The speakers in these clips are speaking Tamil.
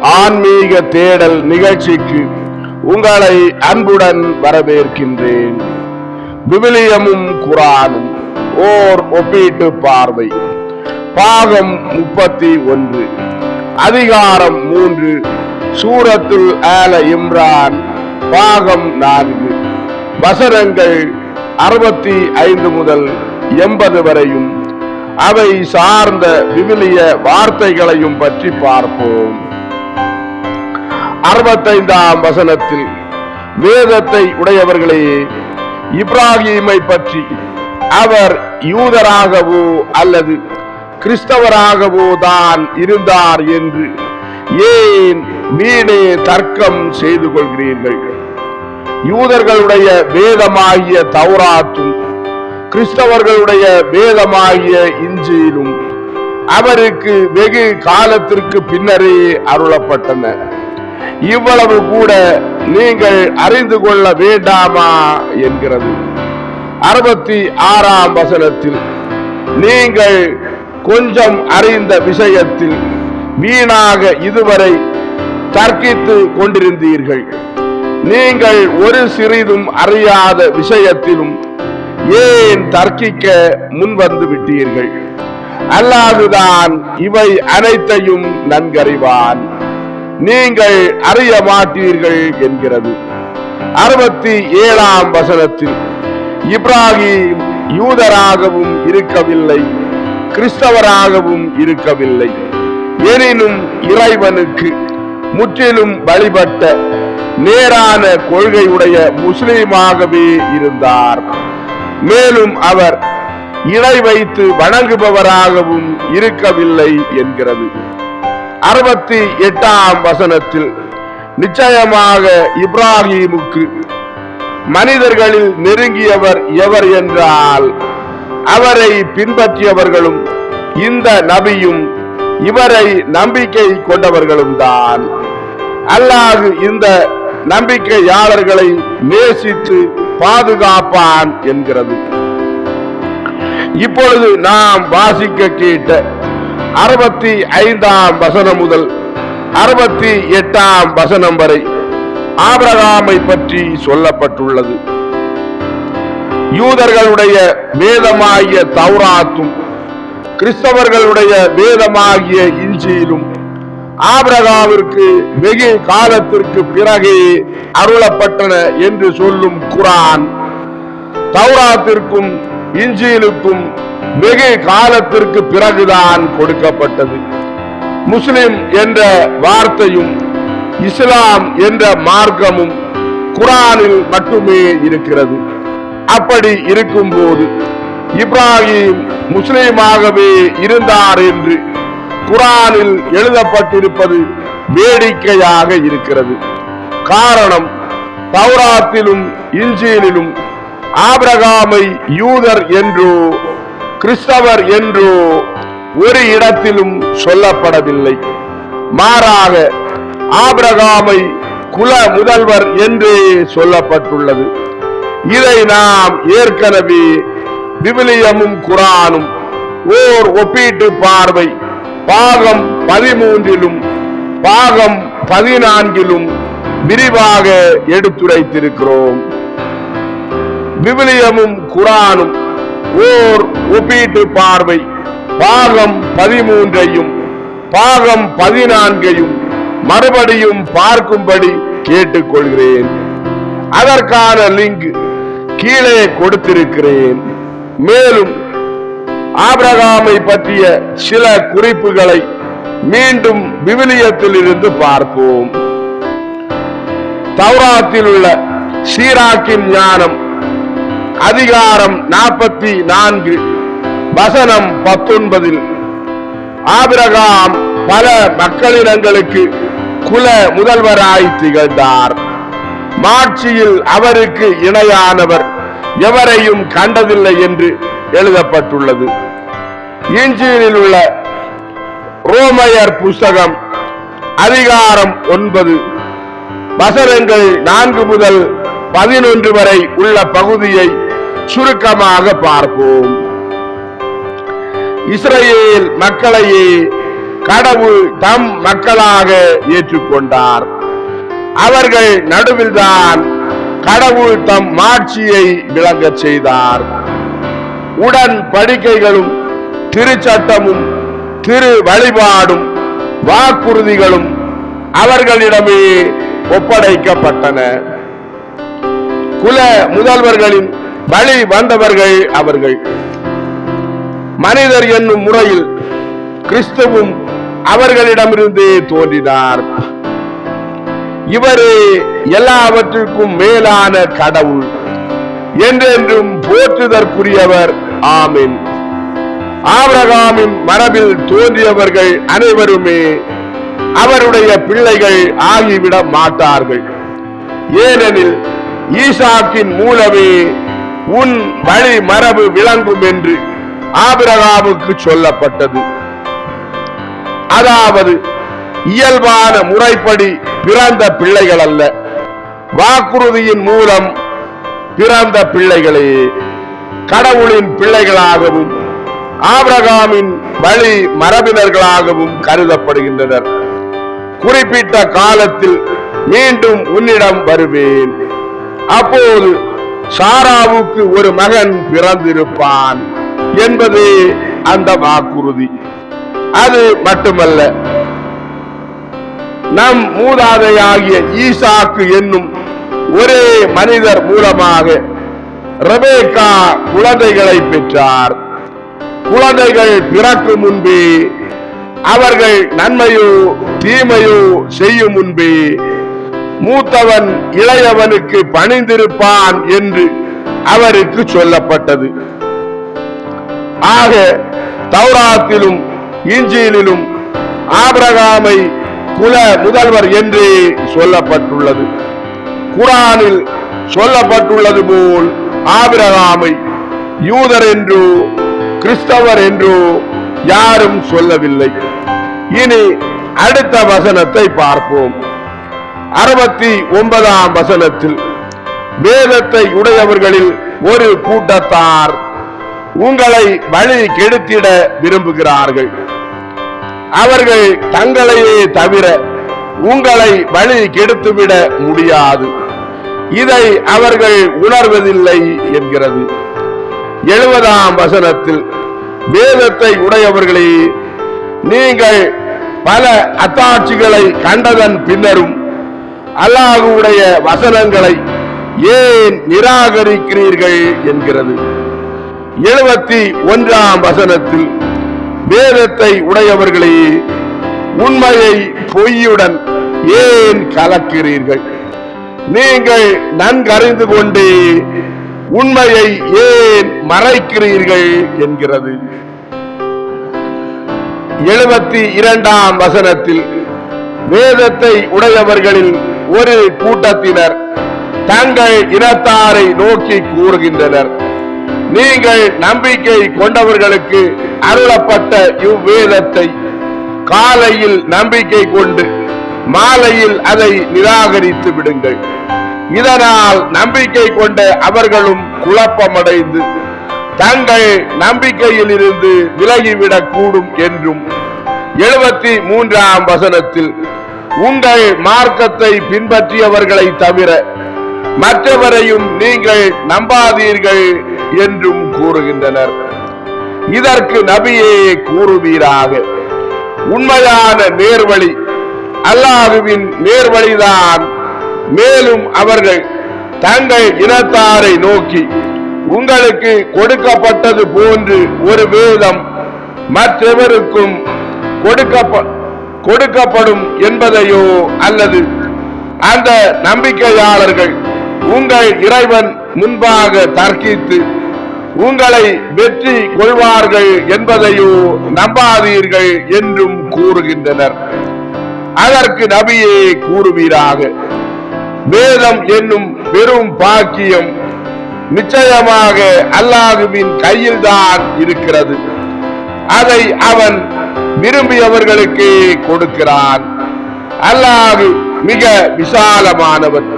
ஆன்மீக தேடல் நிகழ்ச்சிக்கு உங்களை அன்புடன் வரவேற்கின்றேன். விவிலியமும் குரானும் ஓர் ஒப்பீட்டு பார்வை. பாகம் முப்பத்தி ஒன்று. அதிகாரம் மூன்று. சூரத்துல் ஆல இம்ரான் பாகம் நான்கு. வசனங்கள் அறுபத்தி ஐந்து முதல் எண்பது வரையும். அவை சார்ந்த விவிலிய வார்த்தைகளையும் பற்றி பார்ப்போம். அறுபத்தைந்தாம் வசனத்தில் வேதத்தை உடையவர்களே இப்ராஹிமை பற்றி அவர் யூதராகவோ அல்லது கிறிஸ்தவராகவோ தான் இருந்தார் என்று ஏன் வீணே தர்க்கம் செய்து கொள்கிறீர்கள்? யூதர்களுடைய வேதமாகிய தௌராத்தும் கிறிஸ்தவர்களுடைய வேதமாகிய இஞ்சியிலும் அவருக்கு வெகு காலத்திற்கு பின்னரே அருளப்பட்டன. இவ்வளவு கூட நீங்கள் அறிந்து கொள்ள வேண்டாமா என்கிறது. அறுபத்தி ஆறாம் வசனத்தில் நீங்கள் கொஞ்சம் அறிந்த விஷயத்தில் வீணாக இதுவரை தர்க்கித்து கொண்டிருந்தீர்கள். நீங்கள் ஒரு சிறிதும் அறியாத விஷயத்திலும் ஏன் தர்க்கிக்க முன்வந்து விட்டீர்கள்? அல்லாதுதான் இவை அனைத்தையும் நன்கறிவான். நீங்கள் அறிய மாட்டீர்கள் என்கிறது. அறுபத்தி ஏழாம் வசனத்தில் இப்ராஹிம் யூதராகவும் இருக்கவில்லை கிறிஸ்தவராகவும் இருக்கவில்லை. எனினும் இறைவனுக்கு முற்றிலும் வழிபட்ட நேரான கொள்கையுடைய முஸ்லீமாகவே இருந்தார். மேலும் அவர் இணை வைத்து வணங்குபவராகவும் இருக்கவில்லை என்கிறது. அறுபத்தி எட்டாம் வசனத்தில் நிச்சயமாக இப்ராஹிமுக்கு மனிதர்களில் நெருங்கியவர் எவர் என்றால் அவரை பின்பற்றியவர்களும் இந்த நபியும் இவரை நம்பிக்கை கொண்டவர்களும் தான் அல்லாஹ் இந்த நம்பிக்கையாளர்களை நேசித்து பாதுகாப்பான் என்கிறது. இப்பொழுது நாம் வாசிக்க கேட்ட அறுபத்தி ஐந்தாம் வசனம் முதல் அறுபத்தி எட்டாம் வசனம் வரை ஆபிரகாமை பற்றி சொல்லப்பட்டுள்ளது. யூதர்களுடைய வேதமாகிய தௌராத்தும் கிறிஸ்தவர்களுடைய வேதமாகிய இஞ்சியிலும் ஆபிரகாவிற்கு வெகு காலத்திற்கு பிறகே அருளப்பட்டன என்று சொல்லும் குரான். தௌராத்திற்கும் இஞ்சியிலுக்கும் வெகு காலத்திற்கு பிறகுதான் கொடுக்கப்பட்டது. முஸ்லிம் என்ற வார்த்தையும் இஸ்லாம் என்ற மார்க்கமும் குரானில் மட்டுமே இருக்கிறது. அப்படி இருக்கும்போது இப்ராஹிம் முஸ்லிமாகவே இருந்தார் என்று குரானில் எழுதப்பட்டிருப்பது வேடிக்கையாக இருக்கிறது. காரணம் தௌராத்திலும் இஞ்சியிலும் ஆபிரகாமை யூதர் என்றோ கிறிஸ்தவர் என்றோ ஒரு இடத்திலும் சொல்லப்படவில்லை. மாறாக ஆபிரகாமை குல முதல்வர் என்றே சொல்லப்பட்டுள்ளது. இதை நாம் ஏற்கனவே விவிலியமும் குரானும் ஓர் ஒப்பீட்டு பார்வை பாகம் பதிமூன்றிலும் பாகம் பதினான்கிலும் விரிவாக எடுத்துரைத்திருக்கிறோம். விவிலியமும் குரானும் ஓர் ஒப்பீட்டு பார்வை. பாகம் பதிமூன்றையும் பாகம் பதினான்கையும் மறுபடியும் பார்க்கும்படி கேட்டுக்கொள்கிறேன். அதற்கான லிங்க் கீழே கொடுத்திருக்கிறேன். மேலும் ஆபிரகாமை பற்றிய சில குறிப்புகளை மீண்டும் விவிலியத்தில் இருந்து பார்ப்போம். தௌராத்தில் உள்ள சீராக்கின் ஞானம் அதிகாரம் நாற்பத்தி நான்கு வசனம் பத்தொன்பதில் ஆபிரகாம் பல மக்களிடங்களுக்கு குல முதல்வராய் திகழ்ந்தார். மாட்சியில் அவருக்கு இணையானவர் எவரையும் கண்டதில்லை என்று எழுதப்பட்டுள்ளது. இஞ்சியில் உள்ள ரோமையர் புஸ்தகம் அதிகாரம் ஒன்பது வசனங்கள் நான்கு முதல் பதினொன்று வரை உள்ள பகுதியை சுருக்கமாக பார்ப்போம். இஸ்ரேல் மக்களையே கடவுள் தம் மக்களாக ஏற்றுக்கொண்டார். அவர்கள் நடுவில்தான் கடவுள் தம் மாட்சியை விளங்கச் செய்தார். உடன் படிக்கைகளும் திருச்சட்டமும் திரு வழிபாடும் வாக்குறுதிகளும் அவர்களிடமே ஒப்படைக்கப்பட்டன. குல முதல்வர்களின் வழி வந்தவர்கள் அவர்கள். மனிதர் என்னும் முறையில் கிறிஸ்துவும் அவர்களிடமிருந்தே தோன்றினார். இவரே எல்லாவற்றிற்கும் மேலான கடவுள். என்றென்றும் போற்றுதற்குரியவர். ஆமின். ஆபிரகாமின் மரபில் தோன்றியவர்கள் அனைவருமே அவருடைய பிள்ளைகள் ஆகிவிட மாட்டார்கள். ஏனெனில் ஈசாக்கின் மூலமே உன் வழி மரபு விளங்கும் என்று ஆபிரகாமுக்கு சொல்லப்பட்டது. அதாவது இயல்பான முறைப்படி பிறந்த பிள்ளைகள் அல்ல. வாக்குறுதியின் மூலம் பிறந்த பிள்ளைகளே கடவுளின் பிள்ளைகளாகவும் ஆபிரகாமின் வழி மரபினர்களாகவும் கருதப்படுகின்றனர். குறிப்பிட்ட காலத்தில் மீண்டும் உன்னிடம் வருவேன். அப்போது சாராவுக்கு ஒரு மகன் பிறந்திருப்பான் என்பது அந்த வாக்குறுதி. அது மட்டுமல்ல நம் மூதாதையாகிய ஈசாக்கு என்னும் ஒரே மனிதர் மூலமாக ரபேகா குழந்தைகளை பெற்றார். குழந்தைகள் பிறக்கும் முன்பே அவர்கள் நன்மையோ தீமையோ செய்யும் முன்பே மூத்தவன் இளையவனுக்கு பணிந்திருப்பான் என்று அவருக்கு சொல்லப்பட்டது. ஆக தௌராத்திலும் இஞ்சியிலும் ஆபிரகாமை குல முதல்வர் என்று சொல்லப்பட்டுள்ளது. குரானில் சொல்லப்பட்டுள்ளது போல் ஆபிரகாமை யூதர் என்றோ கிறிஸ்தவர் என்றோ யாரும் சொல்லவில்லை. இனி அடுத்த வசனத்தை பார்ப்போம். அறுபத்தி ஒன்பதாம் வசனத்தில் வேதத்தை உடையவர்களில் ஒரு கூட்டத்தார் உங்களை வழி கெடுத்திட விரும்புகிறார்கள். அவர்கள் தங்களையே தவிர உங்களை வழி கெடுத்துவிட முடியாது. இதை அவர்கள் உணர்வதில்லை என்கிறது. எழுபதாம் வசனத்தில் வேதத்தை உடையவர்களே நீங்கள் பல அத்தாட்சிகளை கண்டதன் பின்னரும் அல்லாஹுடைய வசனங்களை ஏன் நிராகரிக்கிறீர்கள் என்கிறது. எழுபத்தி ஒன்றாம் வசனத்தில் வேதத்தை உடையவர்களே உண்மையை பொய்யுடன் ஏன் கலக்கிறீர்கள்? நீங்கள் நன்கறிந்து கொண்டே உண்மையை ஏன் மறைக்கிறீர்கள் என்கிறது. எழுபத்தி இரண்டாம் வசனத்தில் வேதத்தை உடையவர்களில் ஒரு கூட்டத்தினர் தங்கள் இனத்தாரை நோக்கி கூறுகின்றனர். நீங்கள் நம்பிக்கை கொண்டவர்களுக்கு அருளப்பட்ட இவ்வேதத்தை காலையில் நம்பிக்கை கொண்டு மாலையில் அதை நிராகரித்து விடுங்கள். இதனால் நம்பிக்கை கொண்ட அவர்களும் குழப்பமடைந்து தங்கள் நம்பிக்கையில் இருந்து விலகிவிடக் கூடும் என்றும் எழுபத்தி மூன்றாம் வசனத்தில் உங்கள் மார்க்கத்தை பின்பற்றியவர்களை தவிர மற்றவரையும் நீங்கள் நம்பாதீர்கள் என்றும் கூறுகின்றனர். இதற்கு நபியே கூறுவீராக. உண்மையான நேர்வழி அல்லாஹுவின் நேர்வழிதான். மேலும் அவர்கள் தங்கள் இனத்தாரை நோக்கி உங்களுக்கு கொடுக்கப்பட்டது போன்று ஒரு வேதம் மற்றவருக்கும் கொடுக்கப்பட்ட கொடுக்கப்படும் என்பதையோ அல்லது அந்த நம்பிக்கையாளர்கள் உங்கள் இறைவன் முன்பாக தர்க்கித்து உங்களை வெற்றி கொள்வார்கள் என்பதையோ நம்பாதீர்கள் என்றும் கூறுகின்றனர். அதற்கு நபியே கூறுவீராக. வேதம் என்னும் பெரும் பாக்கியம் நிச்சயமாக அல்லாஹுவின் கையில்தான் இருக்கிறது. அதை அவன் விரும்பியவர்களுக்கு கொடுக்கிறான். அல்லாஹு மிக விசாலமானவன்.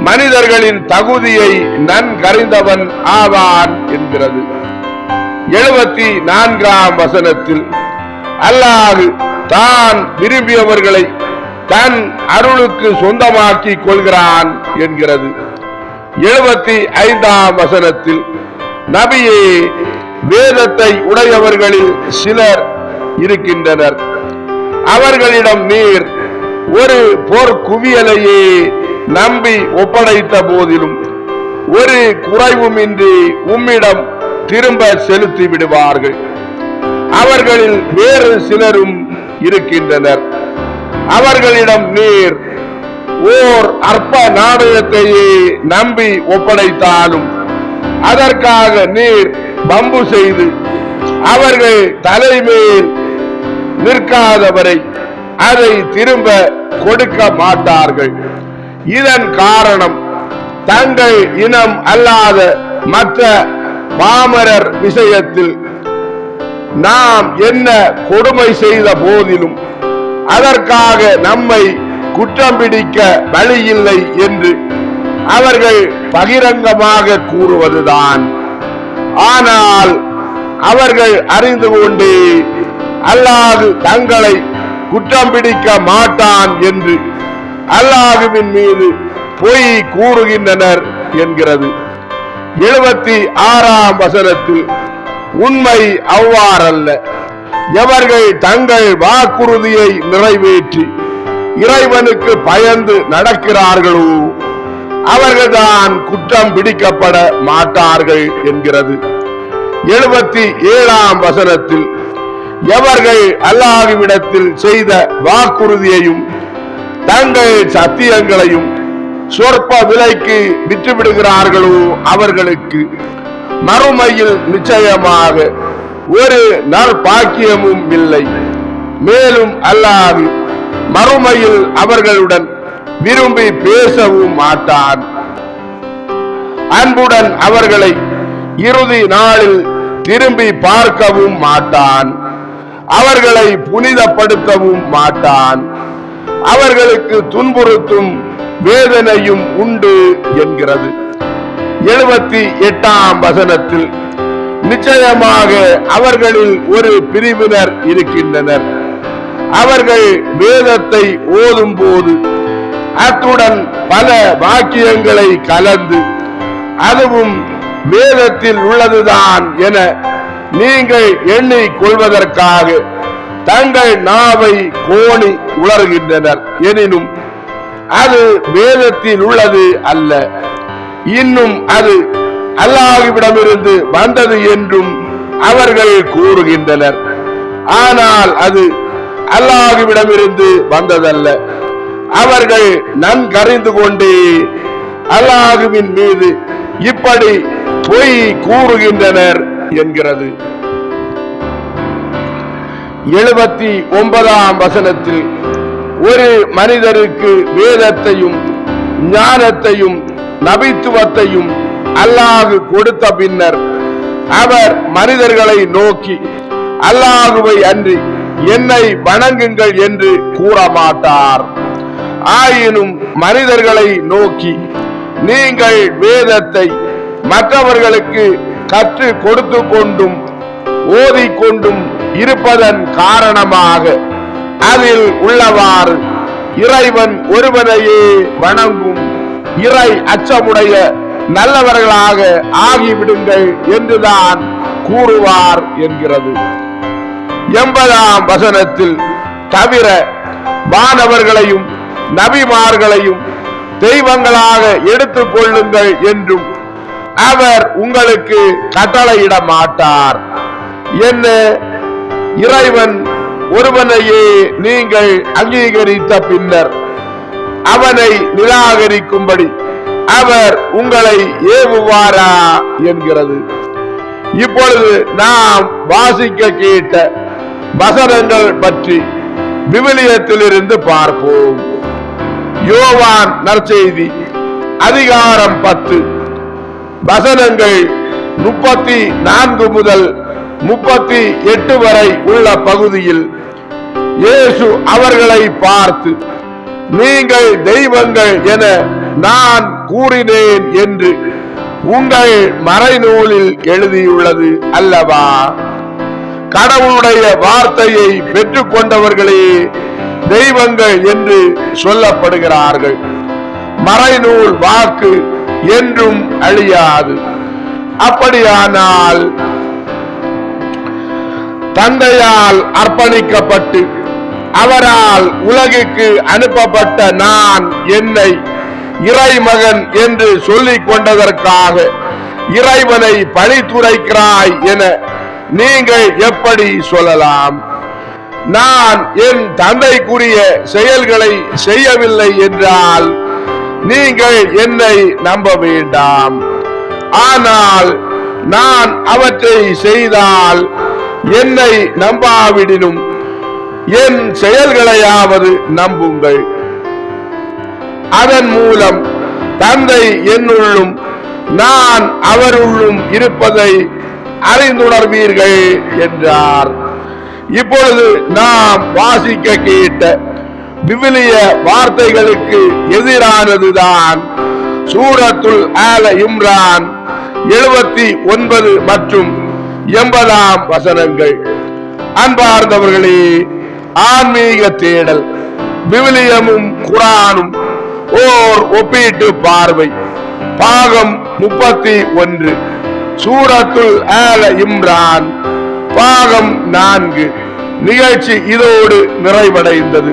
மனிதர்களின் தகுதியை நன்கறிந்தவன் ஆவான் என்கிறது. எழுபத்தி நான்காம் வசனத்தில் அல்லாஹு தான் விரும்பியவர்களை தன் அருளுக்கு சொந்தமாக்கி கொள்கிறான் என்கிறது. எழுபத்தி ஐந்தாம் வசனத்தில் நபியே வேதத்தை உடையவர்களில் சிலர் இருக்கின்றனர். அவர்களிடம் நீர் ஒரு போர் குவியலையே நம்பி ஒப்படைத்த போதிலும் ஒரு குறைவுமின்றி உம்மிடம் திரும்ப செலுத்தி விடுவார்கள். அவர்களில் வேறு சிலரும் இருக்கின்றனர். அவர்களிடம் நீர் ஓர் அற்ப நாடகத்தையே நம்பி ஒப்படைத்தாலும் அதற்காக நீர் பம்பு செய்து அவர்கள் தலைமேல் நிற்காதவரை அதை திரும்ப கொடுக்க மாட்டார்கள். இதன் காரணம் தங்கள் இனம் அல்லாத மற்ற பாமரர் விஷயத்தில் நாம் என்ன கொடுமை செய்த போதிலும் அதற்காக நம்மை குற்றம் பிடிக்க வழியில்லை என்று அவர்கள் பகிரங்கமாக கூறுவதுதான். ஆனால் அவர்கள் அறிந்து கொண்டே அல்லாது தங்களை குற்றம் பிடிக்க மாட்டான் என்று அல்லாஹுவின் மீது பொய் கூறுகின்றனர் என்கிறது. எழுபத்தி ஆறாம் வசனத்தில் உண்மை அவ்வாறல்ல. எவர்கள் தங்கள் வாக்குறுதியை நிறைவேற்றி இறைவனுக்கு பயந்து நடக்கிறார்களோ அவர்கள்தான் குற்றம் பிடிக்கப்பட மாட்டார்கள் என்கிறது. எழுபத்தி ஏழாம் வசனத்தில் எவர்கள் அல்லாஹுவிடத்தில் செய்த வாக்குறுதியையும் தங்கள் சத்தியங்களையும் சொற்ப விலைக்கு விற்றுவிடுகிறார்களோ அவர்களுக்கு மறுமையில் நிச்சயமாக ஒரு நற்பாக்கியமும் இல்லை. மேலும் அல்லாது மறுமையில் அவர்களுடன் விரும்பி பேசவும் மாட்டான். அன்புடன் அவர்களை இறுதி நாளில் திரும்பி பார்க்கவும் மாட்டான். அவர்களை புனிதப்படுத்தவும் மாட்டான். அவர்களுக்கு துன்புறுத்தும் வேதனையும் உண்டு என்கிறது. எழுபத்தி எட்டாம் வசனத்தில் நிச்சயமாக அவர்களில் ஒரு பிரிவினர் இருக்கின்றனர். அவர்கள் வேதத்தை ஓதும் போது அத்துடன் பல வாக்கியங்களை கலந்து அதுவும் வேதத்தில் உள்ளதுதான் என நீங்கள் எண்ணிக் கொள்வதற்காக தங்கள் நாவை கோணி உளர்கின்றனர் எனினும் அது வேதத்தில் உள்ளது அல்ல. இன்னும் அது அல்லாஹுவிடமிருந்து வந்தது என்றும் அவர்கள் கூறுகின்றனர். ஆனால் அது அல்லாஹுவிடமிருந்து வந்ததல்ல. அவர்கள் நன்கறிந்து கொண்டே அல்லாஹுவின் மீது இப்படி பொய் கூறுகின்றனர். என்கிறது. எழுபத்தி ஒன்பதாம் வசனத்தில் ஒரு மனிதருக்கு வேதத்தையும் ஞானத்தையும் நபித்துவத்தையும் அல்லாஹு கொடுத்த பின்னர் அவர் மனிதர்களை நோக்கி அல்லாஹுவை அன்றி என்னை வணங்குங்கள் என்று கூற மாட்டார் ஆயினும் மனிதர்களை நோக்கி நீங்கள் வேதத்தை மற்றவர்களுக்கு கற்று கொடுத்து கொண்டும் ஓதிக்கொண்டும் இருப்பதன் காரணமாக அதில் உள்ளவாறு இறைவன் ஒருவனையே வணங்கும். இறை அச்சமுடைய நல்லவர்களாக ஆகிவிடுங்கள் என்றுதான் கூறுவார் என்கிறது. எண்பதாம் வசனத்தில் தவிர மாணவர்களையும் நபிமார்களையும் தெய்வங்களாக எடுத்துக் கொள்ளுங்கள் என்றும் அவர் உங்களுக்கு கட்டளையிட மாட்டார். என்ன இறைவன் ஒருவனையே நீங்கள் அங்கீகரித்த பின்னர் அவனை நிராகரிக்கும்படி அவர் உங்களை ஏவுவாரா என்கிறது. இப்பொழுது நாம் வாசிக்க கேட்ட வசனங்கள் பற்றி விவிலியத்திலிருந்து பார்ப்போம். யோவான் நற்செய்தி அதிகாரம் பத்து. வசனங்கள் முப்பத்தி நான்கு முதல் முப்பத்தி எட்டு வரை உள்ள பகுதியில் இயேசு அவர்களை பார்த்து நீங்கள் தெய்வங்கள் என நான் கூறினேன் என்று உங்கள் மறைநூலில் எழுதியுள்ளது அல்லவா? கடவுளுடைய வார்த்தையை பெற்றுக் கொண்டவர்களே தெய்வங்கள் என்று சொல்லப்படுகிறார்கள். மறைநூல் வாக்கு என்றும் அழியாது. அப்படியானால் தந்தையால் அர்ப்பணிக்கப்பட்டு அவரால் உலகுக்கு அனுப்பப்பட்ட நான் என்னை இறைமகன் என்று சொல்லிக் கொண்டதற்காக இறைவனை பழித்துரைக்கிறாய் என நீங்கள் எப்படி சொல்லலாம்? நான் என் தந்தைக்குரிய செயல்களை செய்யவில்லை என்றால் நீங்கள் என்னை நம்ப வேண்டாம். ஆனால் நான் அவற்றை செய்தால் என்னை நம்பாவிடினும். என் செயல்களையாவது நம்புங்கள். அதன் மூலம் தந்தை என்னுள்ளும் நான் அவருள்ளும் இருப்பதை அறிந்துணர்வீர்கள் என்றார். இப்பொழுது நாம் வாசிக்க கேட்ட விவிலிய வார்த்தைகளுக்கு எதிரானதுதான். சூரத்துல் ஆல இம்ரான் எழுபத்தி ஒன்பது மற்றும் எண்பதாம் வசனங்கள். அன்பார்ந்தவர்களே ஆன்மீக தேடல் விவிலியமும் குரானும் ஓர் ஒப்பீட்டு பார்வை. பாகம் முப்பத்தி ஒன்று சூரத்துல் ஆல இம்ரான் பாகம் நான்கு. நிகழ்ச்சி இதோடு நிறைவடைந்தது.